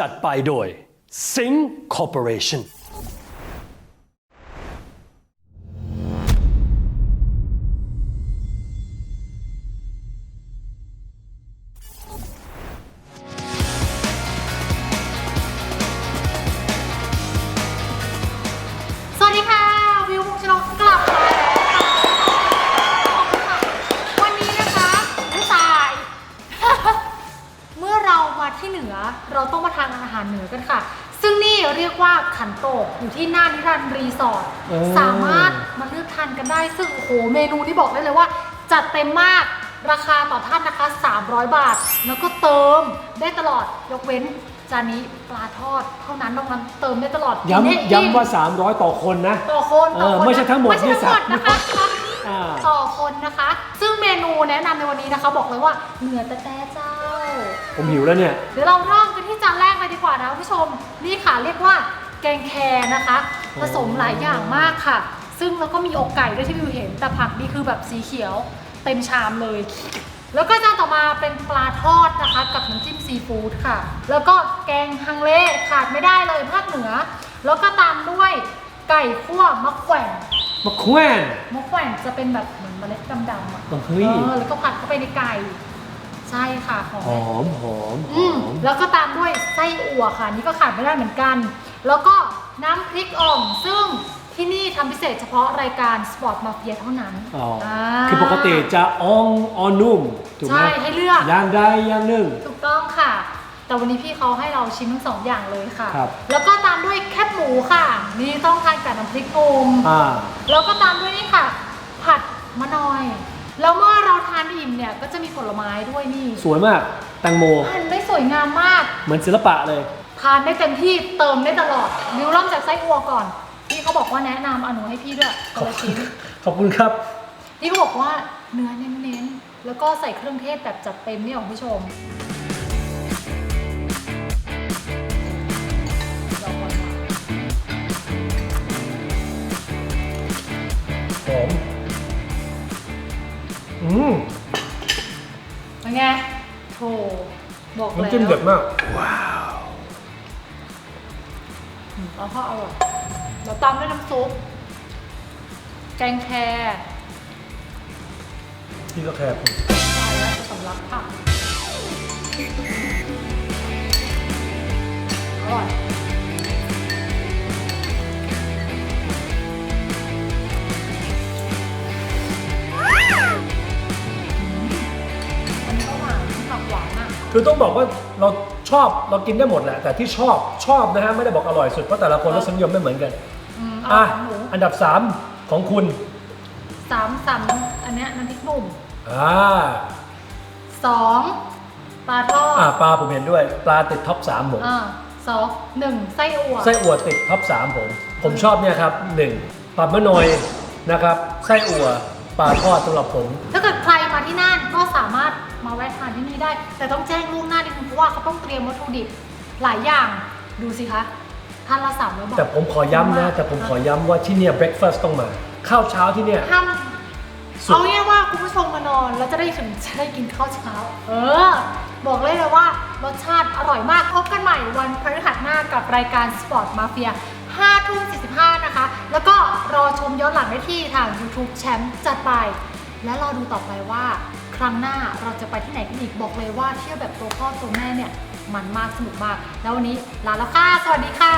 จัดไปโดย Sing Corporation ที่เหนือ เราต้องมาทานอาหารเหนือกันค่ะ ซึ่งนี่เรียกว่าขันโตกอยู่ที่หน้านิรันดร์รีสอร์ทเออ สามารถมาเลือกทานกันได้ ซึ่งโอ้โหเมนูที่บอกได้เลยว่า จัดเต็มมากราคาต่อท่านนะคะ 300 บาท แล้วก็เติมได้ตลอดยกเว้นจานนี้ปลาทอดเท่านั้นนอกนั้นเติมได้ตลอดกินให้ย้ำอิ่ม ย้ำว่า 300 ต่อคนนะ ต่อคนต่อเอคอนไม่ใช่ทั้งหมดไม่ใช่ทั้งหมดที่นะคะสั่งอ่าต่อคนนะคะ ซึ่งเมนู แนะนำในวันนี้นะคะ บอกเลยว่าเหนือแต่แต่เจ้า ผมหิวแล้วเนี่ย เดี๋ยวเราเริ่มกันที่จานแรกเลยดีกว่านะคุณผู้ชมนี่ค่ะเรียกว่าแกงแครนะคะ ผสมหลายอย่างมากค่ะ ซึ่งแล้วก็มีอกไก่ด้วยที่วิวเห็น แต่ผักนี่คือแบบสีเขียวเต็มชามเลย แล้วก็จานต่อมาเป็นปลาทอดนะคะ กับน้ำจิ้มซีฟู้ดค่ะ แล้วก็แกงฮังเลขาดไม่ได้เลยภาคเหนือ แล้วก็ตามด้วยไก่คั่วมะแขวน มะแขวนมะแขวนจะเป็นแบบเหมือนเมล็ดดำๆอะเฮ้ยเออแล้วก็ผัดเข้าไปในไก่ ใช่ค่ะหอมหอมหอมหอือมมแล้วก็ตามด้วยไส้อั่วค่ะ นี่ก็ขาดไม่ได้เหมือนกัน แล้วก็น้ำพริกอ่อง ซึ่งที่นี่ทำพิเศษเฉพาะรายการสปอร์ตมาเฟียเท่านั้นอ๋ออ่าคือปกติจะอ่องอ่อนนุ่มถูกไหมใช่ให้เลือก อย่างใดอย่างหนึ่ง ถูกต้องค่ะ แต่วันนี้พี่เขาให้เราชิมทั้งสองอย่างเลยค่ะ ครับแล้วก็ตามด้วยแคบหมูค่ะ นี่ต้องทานกับน้ำพริกหนุ่มอ่า แล้วก็ตามด้วยนี่ค่ะ ผัดมะนอย แล้วเมื่อเราทานอิ่มเนี่ยก็จะมีผลไม้ด้วยนี่สวยมากแตงโมหั่นได้สวยงามมาก เหมือนศิลปะเลย ทานได้เต็มที่เติมได้ตลอดมิวเริ่มจากไส้อั่วก่อน พี่เขาบอกว่าแนะนำเอาหนูให้พี่ด้วยคนละชิ้น ขอบคุณครับพี่เขาบอกว่าเนื้อเน้นๆ แล้วก็ใส่เครื่องเทศแบบจัดเต็มเนี่ยคุณผู้ชม หอมอืมเป็นไงโถบอกแล้วน้ำจิ้มเด็ดมากอืมแล้วก็อร่อยแล้วตามด้วยน้ำซุป แกงแครพี่ก็แคบใช่แล้วจะสำลักผักอร่อย คือต้องบอกว่าเราชอบเรากินได้หมดแหละ แต่ที่ชอบชอบนะฮะไม่ได้บอกอร่อยสุดเพราะแต่ละคนรสนิยมไม่เหมือนกันอืมอะเอาหมูอันดับ 3 ของคุณสามสามอันเนี้ยน้ำพริกหนุ่มอ่าสองปลาทอดอ่าปลาผมเห็นด้วย ปลาติดท็อป3ผม อ่าสองหนึ่งไส้อั่วไส้อั่วติดท็อป3ผม ผมชอบเนี่ยครับหนึ่งปลามะนอยนะครับไส้อั่วปลาทอดสำหรับผม ถ้าเกิดใครมา ได้ แต่ต้องแจ้งล่วงหน้านิดนึงเพราะว่าเขาต้องเตรียมวัตถุดิบหลายอย่างดูสิคะท่านละสามร้อยบาทแต่ผมขอย้ำนะ แต่ผมขอย้ำว่าที่เนี่ยเบรคฟาสต์ต้องมา ข้าวเช้าที่เนี่ยห้ามสุดเอาง่ายๆว่าคุณผู้ชมมานอนแล้วจะได้ถึงจะได้กินข้าวเช้า เออ บอกเลยเลยว่ารสชาติอร่อยมากพบกันใหม่วันพฤหัสหน้ากับรายการ Sport Mafia 5ทุ่ม45 นะคะ แล้วก็รอชมย้อนหลังได้ที่ทาง YouTube แชมป์จัดไป และรอดูต่อไปว่า ครั้งหน้าเราจะไปที่ไหนกันอีกบอกเลยว่าเที่ยวแบบตัวพ่อตัวแม่เนี่ยมันมากสนุกมาก แล้ววันนี้ลาแล้วค่ะ สวัสดีค่ะ